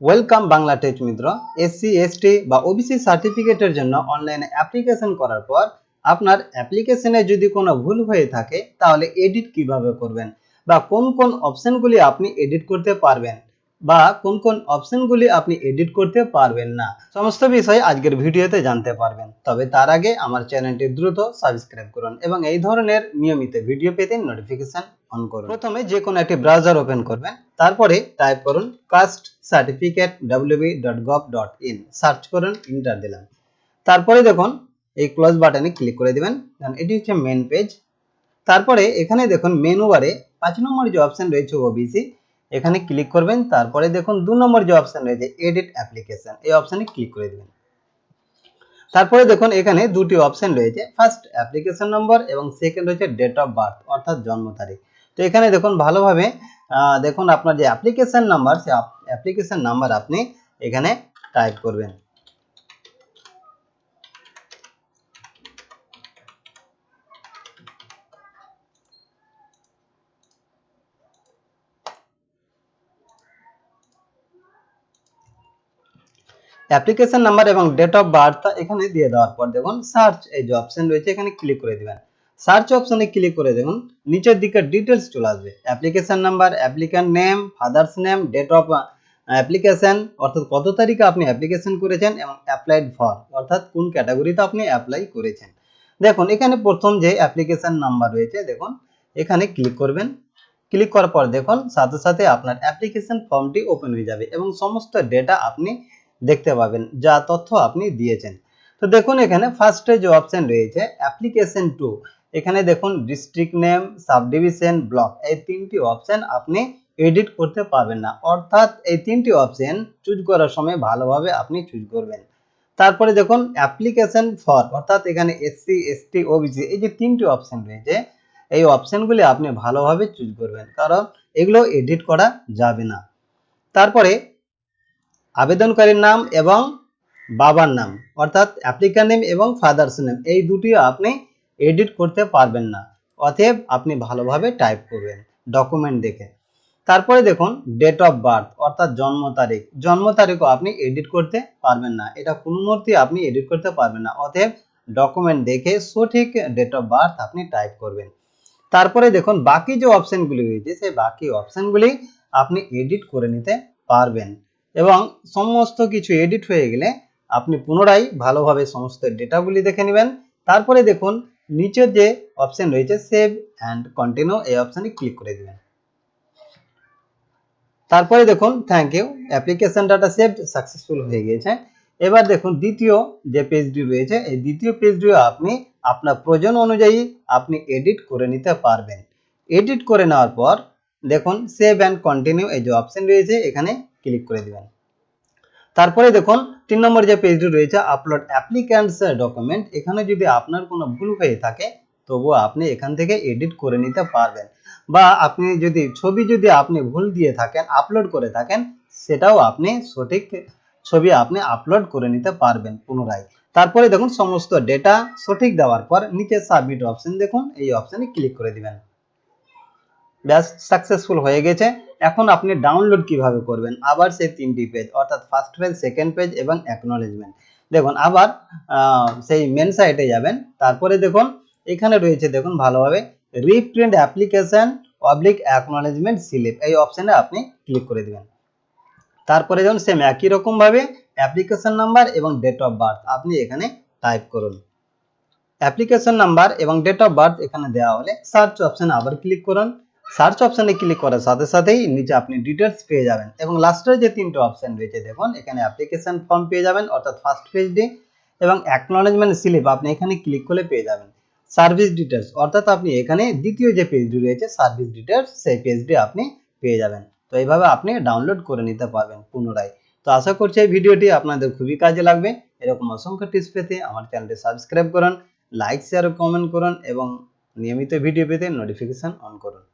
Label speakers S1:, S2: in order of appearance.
S1: Welcome Bangla tech Mitra SC ST বা OBC সার্টিফিকেটের জন্য অনলাইনে অ্যাপ্লিকেশন করার পর আপনার অ্যাপ্লিকেশনে যদি কোনো ভুল হয়ে থাকে তাহলে এডিট কীভাবে করবেন বা কোন কোন অপশনগুলি আপনি এডিট করতে পারবেন? বা কোন কোন অপশনগুলি আপনি এডিট করতে পারবেন না। সমস্ত বিষয় আজকের ভিডিওতে জানতে পারবেন। তবে তার আগে আমার চ্যানেলটি দ্রুত সাবস্ক্রাইব করুন এবং এই ধরনের নিয়মিত ভিডিও পেতে নোটিফিকেশন অন করুন। প্রথমে যে কোনো একটি ব্রাউজার ওপেন করবেন, তারপরে টাইপ করুন কাস্ট সার্টিফিকেট www.gov.in সার্চ করুন ইন্টার দিলাম। তারপরে দেখুন, এই ক্লোজ বাটনে ক্লিক করে দিবেন। কারণ এটি হচ্ছে মেন পেজ তারপরে এখানে দেখুন মেনু বারে পাঁচ নম্বর যে অপশন রয়েছে ওবিসি এখানে ক্লিক করবেন, তারপরে দেখুন দু নম্বর যে অপশন রয়েছে এডিট অ্যাপ্লিকেশন এই অপশনে ক্লিক করে দিবেন। তারপরে দেখুন এখানে দুটি অপশন রয়েছে ফার্স্ট অ্যাপ্লিকেশন নম্বর এবং সেকেন্ড হচ্ছে ডেট অফ বার্থ অর্থাৎ জন্ম তারিখ। তো এখানে দেখুন ভালোভাবে দেখুন আপনার যে অ্যাপ্লিকেশন নাম্বার সে অ্যাপ্লিকেশন নাম্বার আপনি এখানে টাইপ করবেন। অ্যাপ্লিকেশন নাম্বার এবং ডেট অফ বার্থ এখানে দিয়ে দেওয়ার পর দেখুন সার্চ এই যে অপশন রয়েছে, এখানে ক্লিক করে দিবেন। সার্চ অপশনে ক্লিক করে দেখুন, নিচের দিকে ডিটেলস চলে আসবে। Application number applicant name father's name date of application অর্থাৎ কত তারিখে আপনি অ্যাপ্লিকেশন করেছেন এবং অ্যাপ্লাইড ফর অর্থাৎ কোন ক্যাটাগরিতে আপনি অ্যাপ্লাই করেছেন। দেখুন, এখানে প্রথম যে অ্যাপ্লিকেশন নাম্বার রয়েছে, দেখুন, এখানে ক্লিক করবেন। ক্লিক করার পর দেখুন, সাথে সাথে আপনার অ্যাপ্লিকেশন ফর্মটি ওপেন হয়ে যাবে এবং সমস্ত ডেটা আপনি দেখতে পাবেন যা তথ্য আপনি দিয়েছেন। তো দেখুন এখানে ফার্স্টে যে অপশন রয়েছে অ্যাপ্লিকেশন টু এখানে দেখুন ডিস্ট্রিক্ট নেম সাবডিভিশন ব্লক এই তিনটি অপশন আপনি এডিট করতে পারবেন না। অর্থাৎ এই তিনটি অপশন চুজ করার সময় ভালোভাবে আপনি চুজ করবেন। তারপরে দেখুন অ্যাপ্লিকেশন ফর অর্থাৎ এখানে এসসি এসটি ওবিসি এই যে তিনটি অপশন রয়েছে, এই অপশনগুলি আপনি ভালোভাবে চুজ করবেন, কারণ এগুলো এডিট করা যাবে না। তারপরে আবেদনকারীর নাম এবং বাবার নাম, অর্থাৎ অ্যাপ্লিক্যান্ট নেম এবং ফাদার্স নেম এই দুটি আপনি এডিট করতে পারবেন না। অতএব আপনি ভালোভাবে টাইপ করবেন ডকুমেন্ট দেখে। তারপরে দেখুন ডেট অফ বার্থ অর্থাৎ জন্ম তারিখ। জন্ম তারিখও আপনি এডিট করতে পারবেন না। এটা কোনো মুহূর্তে আপনি এডিট করতে পারবেন না। অতএব ডকুমেন্ট দেখে সঠিক ডেট অফ বার্থ আপনি টাইপ করবেন। তারপরে দেখুন, বাকি যে অপশনগুলি রয়েছে, সেই বাকি অপশনগুলি আপনি এডিট করে নিতে পারবেন। এবং সমস্ত কিছু এডিট হয়ে গেলে আপনি পুনরায় ভালোভাবে সমস্ত ডেটাগুলি দেখে নেবেন। তারপরে দেখুন নিচের যে অপশন রয়েছে সেভ অ্যান্ড কন্টিনিউ এই অপশনে ক্লিক করে দিবেন। তারপরে দেখুন thank you application data save successful হয়ে গিয়েছে। এবার দেখুন, দ্বিতীয় যে পেজটি রয়েছে, এই দ্বিতীয় পেজটিও আপনি আপনার প্রয়োজন অনুযায়ী আপনি এডিট করে নিতে পারবেন। এডিট করে নেওয়ার পর দেখুন সেভ অ্যান্ড কন্টিনিউ এই যে অপশন রয়েছে, এখানে ক্লিক করে দিবেন। তারপরে দেখুন, তিন নম্বর যে পেজটি রয়েছে আপলোড অ্যাপ্লিক্যান্টস ডকুমেন্ট এখানে যদি আপনার কোনো ভুল হয়ে থাকে, তবুও আপনি এখান থেকে এডিট করে নিতে পারবেন। বা আপনি যদি, ছবি যদি আপনি ভুল দিয়ে থাকেন আপলোড করে থাকেন, সেটাও আপনি সঠিক ছবি আপনি আপলোড করে নিতে পারবেন পুনরায়। তারপরে দেখুন, সমস্ত ডেটা সঠিক দেওয়ার পর নিচে সাবমিট অপশন দেখুন, এই অপশনে ক্লিক করে দিবেন। ব্যাস সাকসেসফুল হয়ে গেছে। এখন আপনি ডাউনলোড কীভাবে করবেন? আবার সেই তিনটি পেজ অর্থাৎ ফার্স্ট পেজ সেকেন্ড পেজ এবং অ্যাকনোলেজমেন্ট দেখুন, আবার সেই মেন সাইটে যাবেন। তারপরে দেখুন, এখানে রয়েছে, দেখুন, ভালোভাবে reprint application public acknowledgement slip এই অপশনে আপনি ক্লিক করে দিবেন। তারপরে যেমন সেম একই রকম ভাবে অ্যাপ্লিকেশন নাম্বার এবং ডেট অফ বার্থ আপনি এখানে টাইপ করুন। অ্যাপ্লিকেশন নাম্বার এবং ডেট অফ বার্থ এখানে দেওয়া হলে সার্চ অপশনে আবার ক্লিক করুন। সার্চ অপশনে ক্লিক করার সাথে সাথেই নিচে আপনি ডিটেলস পেয়ে যাবেন। এবং লাস্টের যে তিনটে অপশন রয়েছে, দেখুন, এখানে অ্যাপ্লিকেশন ফর্ম পেয়ে যাবেন, অর্থাৎ ফার্স্ট পেজ পেজটি এবং অ্যাকনোলেজমেন্ট স্লিপ আপনি এখানে ক্লিক করলে পেয়ে যাবেন। সার্ভিস ডিটেলস অর্থাৎ আপনি এখানে দ্বিতীয় যে পেজটি রয়েছে সার্ভিস ডিটেলস সেই পেজটি আপনি পেয়ে যাবেন। তো এইভাবে আপনি ডাউনলোড করে নিতে পারবেন পুনরায়। তো আশা করছি এই ভিডিওটি আপনাদের খুবই কাজে লাগবে। এরকম অসংখ্য টিপস পেতে আমার চ্যানেলটি সাবস্ক্রাইব করুন লাইক শেয়ার কমেন্ট করুন, এবং নিয়মিত ভিডিও পেতে নোটিফিকেশন অন করুন।